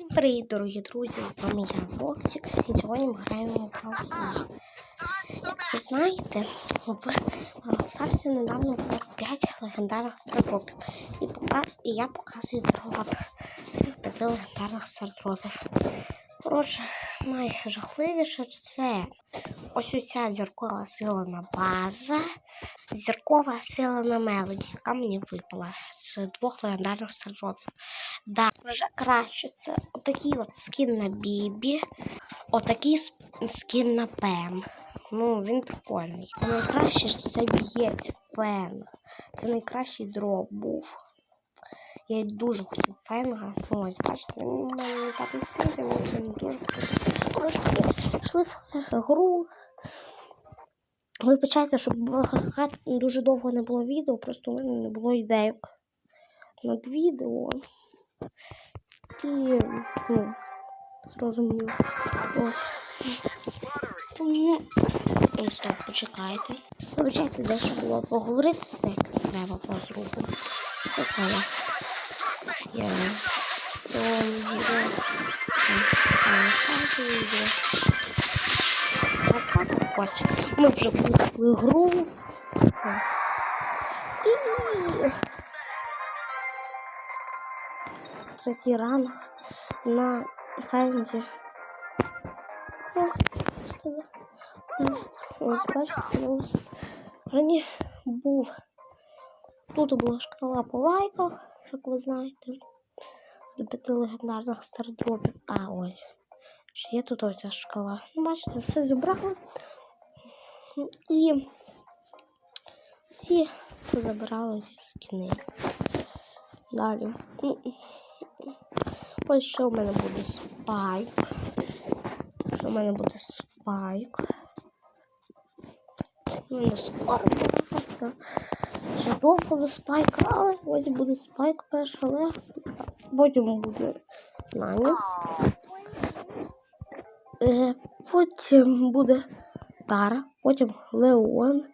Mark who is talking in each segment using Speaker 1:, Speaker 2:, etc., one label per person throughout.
Speaker 1: Всім привіт, дорогі друзі! З вами я Боксик, і сьогодні ми граємо в Brawl Stars. Як ви знаєте, в Brawl Stars недавно було 5 легендарних стартропів. І, показ, і я показую дроп цих 5 легендарних стартропів. Коротше, найжахливіше це ось оця зіркова силана база, зіркова силана мелоді, яка мені випала з двох легендарних стартропів. Да, вже краще це отакий от скін на Бібі, отакий скін на Пем. Ну, він прикольний. Найкраще що це б'єць фен. Це найкращий дроп був. Я дуже хотів фенга. Ну, ось, бачите, він мене не п'ятий сил, тому це не дуже хотів. Коротше, йшли в гру. Вибачайте, щоб дуже довго не було відео, просто у мене не було ідейок над відео. І, ну, зрозуміло. Ось. Тому. Стоп, почекайте. Вибачайте, дещо було поговорити з деяким треба по зрубу. Оце я. Я. До відео. Там поставлю паузу відео. Так, ось. Ми вже купили гру. І третій ранг на фензі. Ось. Ось, бачите, ось. Рані був. Тут була шкала по лайках, як ви знаєте. До п'яти легендарних стардропів. А ось. Ще є тут оця шкала. Ну, бачите, все зібрали. І всі забирали зі скини. Далі. Ну, Ось що в мене буде спайк. Що в мене буде спайк. У мене скоро. Ще довго до спайка, але ось буде спайк перший, але потім буде Нані. Е, потім буде Тара, потім Леон,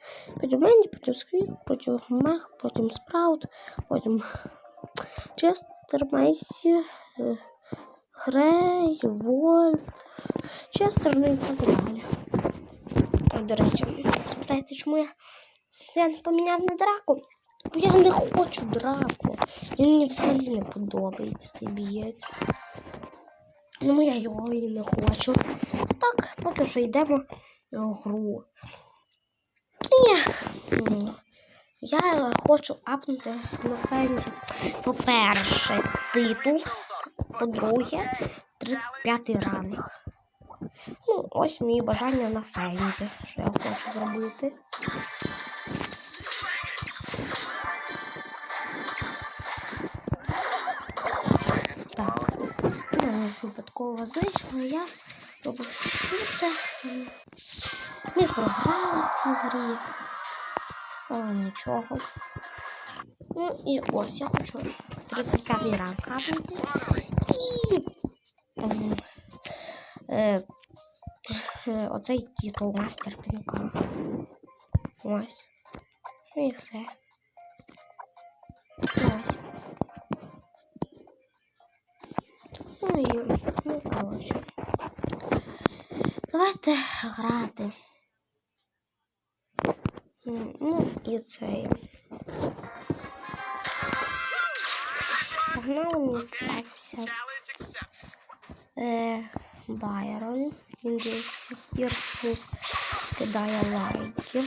Speaker 1: потім Менді, потім Сквік, потім Мех, потім Спраут, потім Честер, Мейсі, е, Хрей, Вольт, Честер, ну і так далі. До речі, спитайте, чому я, я не поміняв на драку? Я не хочу драку. Він мені взагалі не подобається цей бієць. Ну, я його і не хочу. Так, поки що йдемо в гру. І я хочу апнути на фензі. По-перше, титул. По-друге, 35 ранг. Ну, ось мої бажання на фензі, що я хочу зробити. Випадково знайшла я що це. Ми програли в цій грі. Але нічого. Ну і ось я хочу 35 ранг капнути. І ем, е, е, оцей титул мастер пінка. Ось. Ну і все. Ось. І, ну, коротше. Давайте грати. Ну, і цей. Погнали мені попався. Е, Байрон. Він до плюс кидає лайки.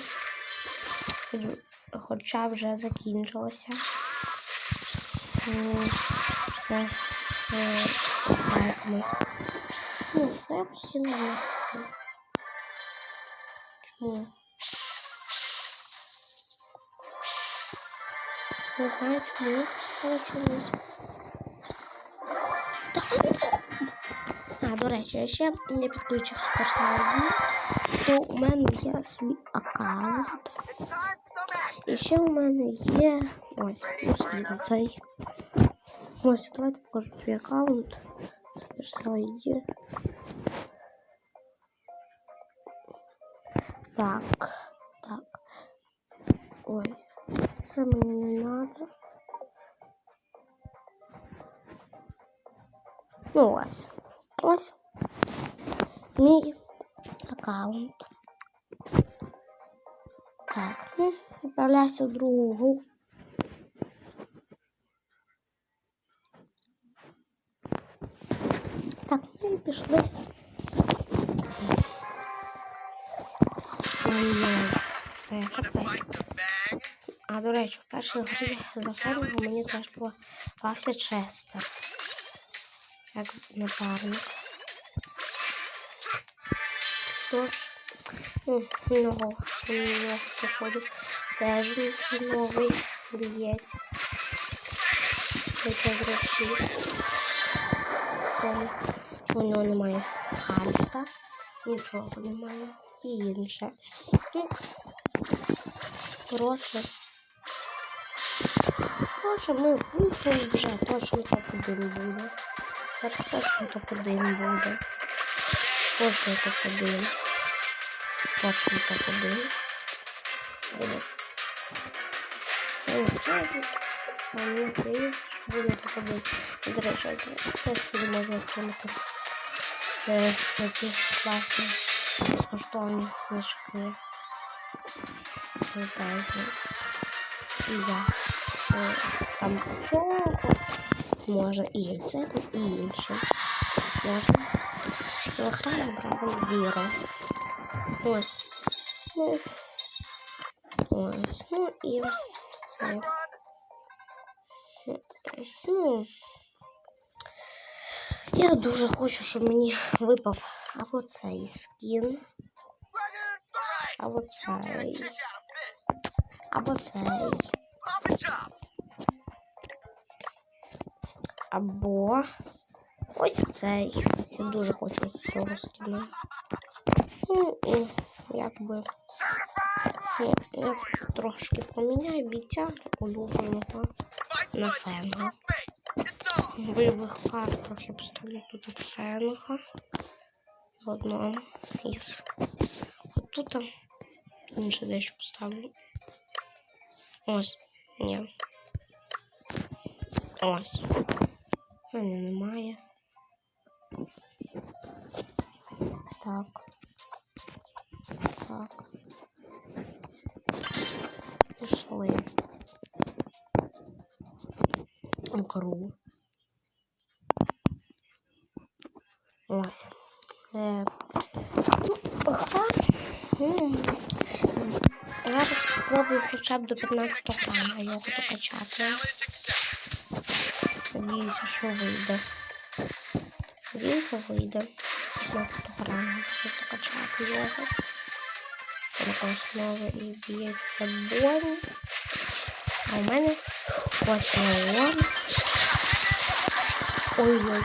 Speaker 1: Хоча вже закінчилося. М, Е, знаєте. Ну, що я постійно не роблю? Чому? Не знаю чомусь. Ну! А, до речі, ще я підключив ID, то у мене є свій аккаунт. І ще у мене є ось ось цей. Ось, давайте покажу свій аккаунт. Supercell ID. Так, так. Ой, це мені не надо. Ну ось. Ось. Мій аккаунт. Так, ну, відправляйся в другу гру. Так, ну і пішли. Ой-ой, це капець. А до речі, в першій грі за фермером мені теж попався Честер. Як напарник. Тож, ну, нього, нього походить теж це новий бієць. Яке зробив. Що у нього немає ханта, нічого немає. І інше. Ну, Коротше. Коротше, ми виграли вже точно топ-1 буде. Зараз точно топ-1 буде. Точно топ-1. Точно топ-1. Буде. Я не знаю. А мені здається, що буде топ-1. До речі, теж буде можна отримати е, ці класні безкоштовні значки. Величезні. І я. Е, Там цього можна і це, і інше. Можна. Телеграм брав віру. Ось. Ну, ось. Ну і це. Ну, Я дуже хочу, щоб мені випав або цей скін, або цей, або цей, або ось цей. Я дуже хочу цього скіну. Ну, і якби ну, я трошки поміняю бійця улюбленого на фенга. Бойових картах я поставлю тут фенга. Одного із. От тут інше дещо поставлю. Ось. Ні. Ось. У мене немає. Так. Так. Пішли. Гру. Ось. Е, ну, Зараз спробую хоча б до 15 ранга його докачати. Надіюся, що вийде. Надіюся, вийде. 15 ранга докачати його. Така основа і б'ється бой. А у мене ось Леон. Ой-ой.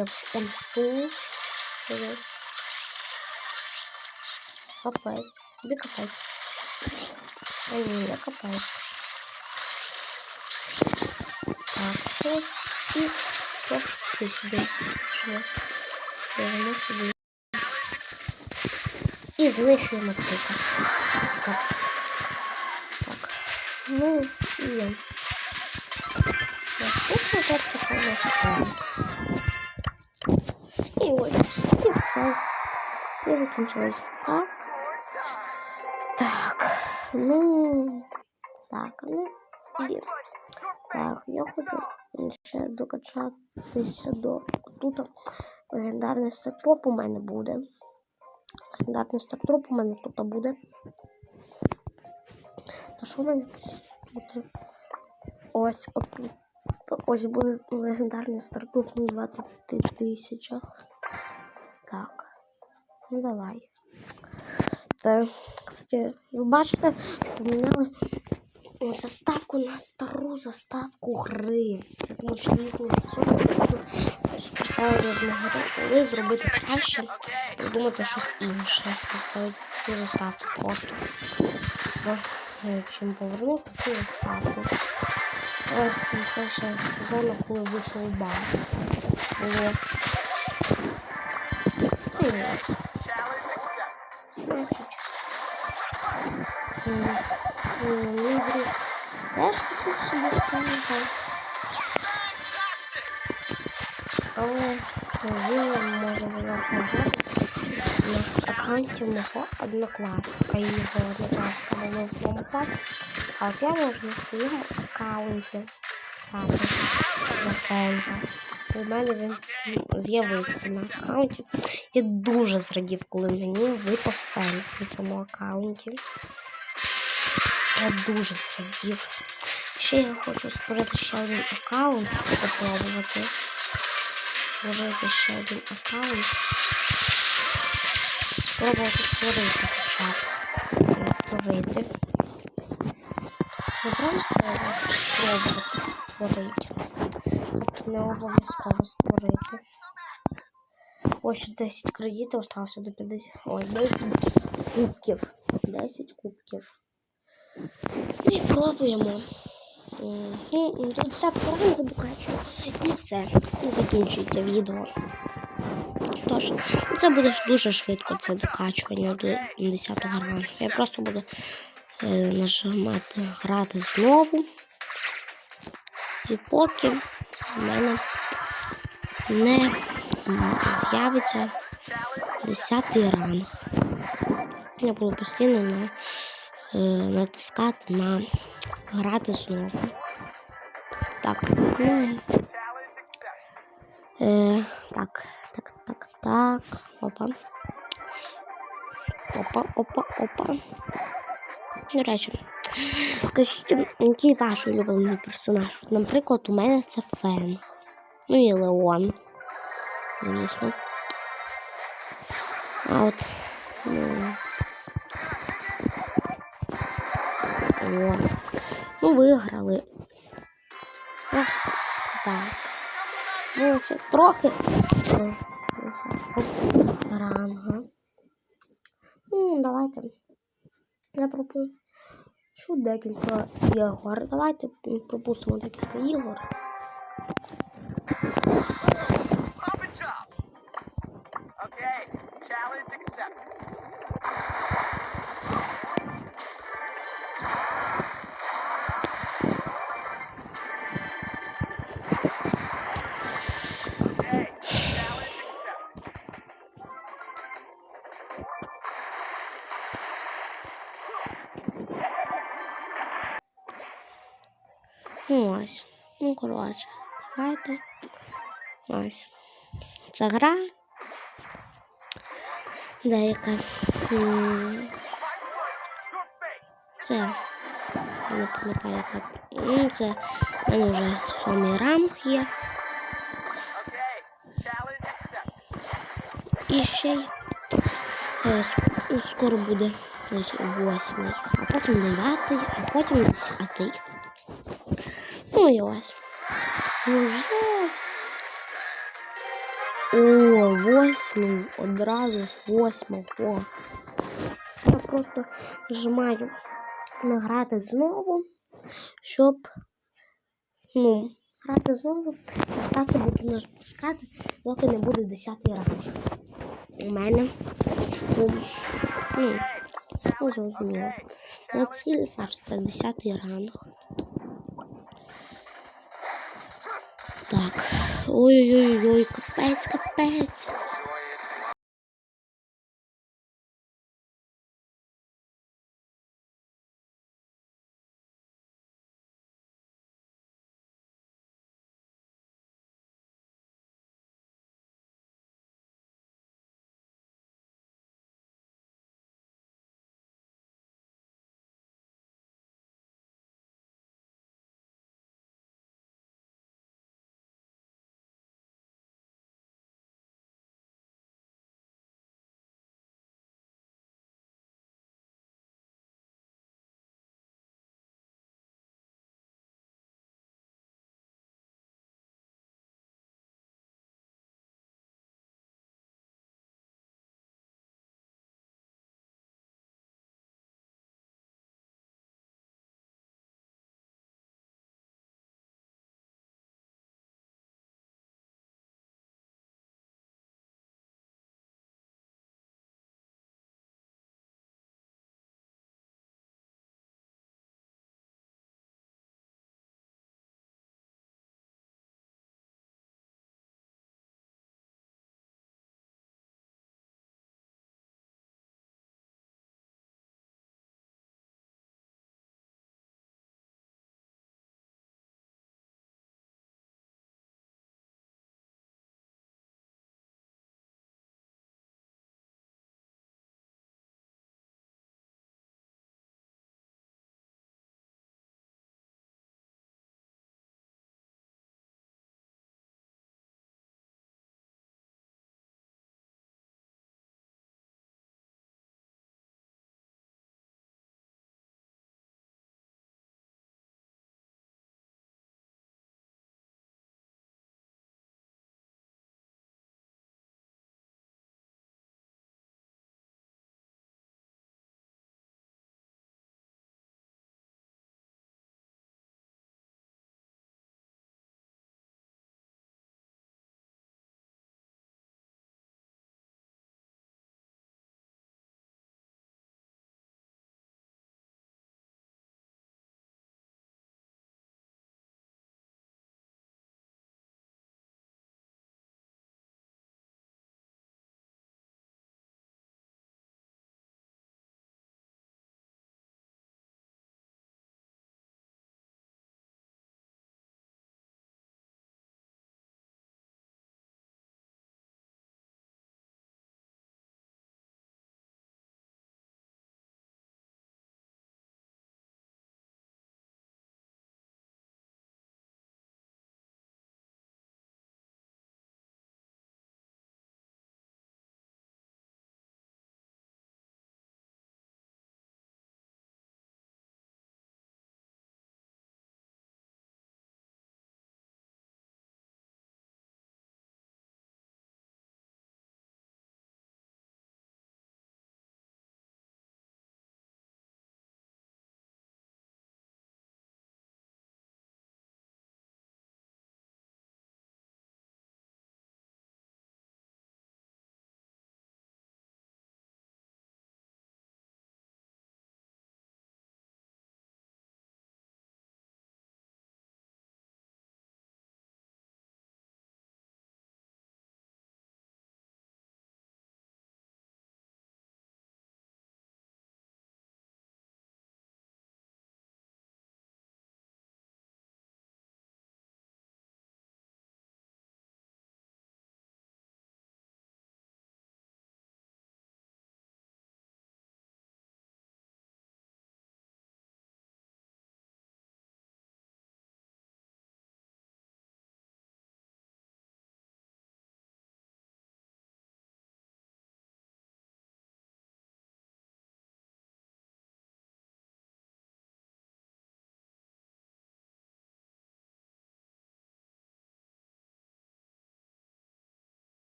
Speaker 1: Потратив ульту. свою. Капець. Куди капець? А ні, я капець. Так, ось. І просто сюди сюди. Що? Поверну сюди. І знищуємо тика. Так. Так. Ну і. Наступна картка це у нас все. І ось. І все. І закінчилась гра. Так. Ну. Так, ну. Блін. Так, я хочу ще докачатися до тут. Легендарний стартроп у мене буде. Легендарний стартроп у мене тут буде. Та що мене тут? Ось отут. Ось буде легендарний стартроп на 20 тисячах. Так. Ну давай. Та, кстати, ви бачите, поміняли заставку на стару заставку гри. Це тому що сезон Суперсел не змогли зробити краще придумати щось інше. Цю заставку просто. Ну, Чим повернути цю заставку. Це, це ще сезон, коли вийшов бас. Ну, ось. Значить. мій теж хотів собі фенга. Але аккаунті мого однокласника. Його однокласника в тому класі. А я можу на своєму аккаунті за фенга. У мене він з'явився на аккаунті. Я дуже зрадів, коли мені випав фенг на цьому аккаунті. Я дуже зрадів. Ще я хочу створити ще один аккаунт, попробувати. Створити ще один аккаунт. Спробувати створити хоча б. Створити. Не просто спробувати створити. Тобто не обов'язково створити. Ось ще 10 кредитів осталося до 50. Ой, 10 кубків. 10 кубків. Ну і пробуємо. М, Ну, до 10 рангу докачу. І все. І закінчується відео. Тож, ну, це буде дуже швидко, це докачування до 10 рангу. Я просто буду е, нажимати грати знову. І поки в мене не з'явиться 10 ранг. Я буду постійно на, е, натискати на грати знову. Так, ну. Е, так, так, так, так. Опа. Опа, опа, опа. До речі, скажіть, який ваш улюблений персонаж? Наприклад, у мене це Фенг. Ну і Леон. Звісно. А от. Ну, о. Ну, виграли. Ох, так. Ну, ще трохи. Ранга. Ну, давайте. Я пропущу декілька ігор. Давайте пропустимо декілька ігор.
Speaker 2: Challenge accepted. Okay, challenge accepted.
Speaker 1: Ну, ось. Ну, коротше, давайте. Ось. Це гра. Деяка. Це. Не пам'ятаю, яка. Ну, це в мене вже сьомий ранг є. І ще й е, ну, скоро буде ось восьмий, а потім дев'ятий, а потім десятий. Ну і ось. І вже. Восьмий одразу з восьмого. Я просто нажимаю награти знову, щоб ну, грати знову. Так я буду натискати, поки не буде 10 ранг. У мене ну, зрозуміло. На зараз це 10 ранг. Так. Ой-ой-ой, капець, капець.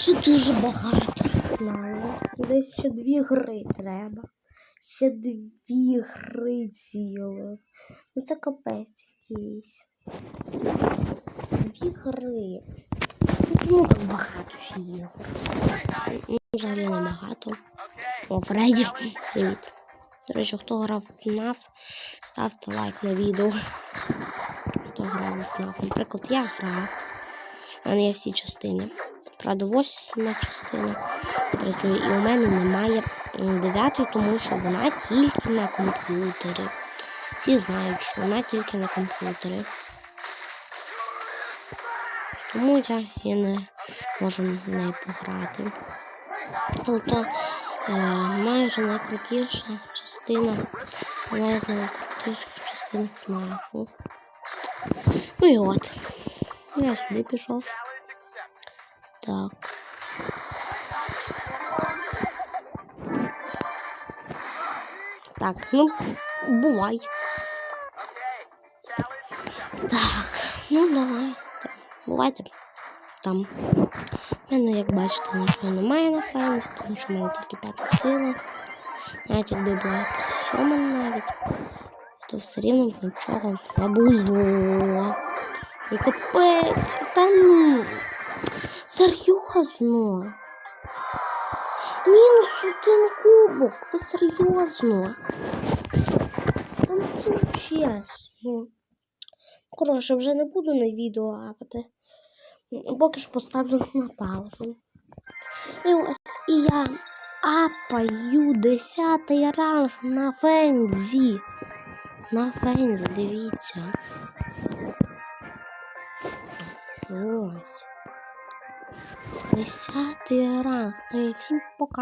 Speaker 1: Ще дуже багато. Надо. Десь ще дві гри треба. Ще дві гри цілих. Ну це капець якийсь. Дві гри. Ну чому так багато ще ігор? Ну, взагалі не багато. О, Фредді, привіт. До речі, хто грав в FNAF, ставте лайк на відео. Хто грав у FNAF. Наприклад, я грав. У мене є всі частини. Правда, восьма частина працює. І у мене немає дев'ятої, тому що вона тільки на комп'ютері. Всі знають, що вона тільки на комп'ютері. Тому я і не можу в неї пограти. Тобто е, майже найкрутіша частина, одна з найкрутіших частин ФНАФу. Ну і от. Я сюди пішов. Так. Так, ну, бувай. Так, ну давай. Так, бувайте там. У мене, як бачите, нічого немає на фензі, тому що в мене тільки п'ята сила. Навіть якби була сьома навіть, то все рівно нічого не було. І капець, та ну. Серйозно. Мінус один кубок. Ви серйозно. Та ну це чесно. Коротше, вже не буду на відео апати. Поки що поставлю на паузу. І ось і я апаю 10 ранг на фензі. На фензі, дивіться. Ось. 10 ранг. Всім пока.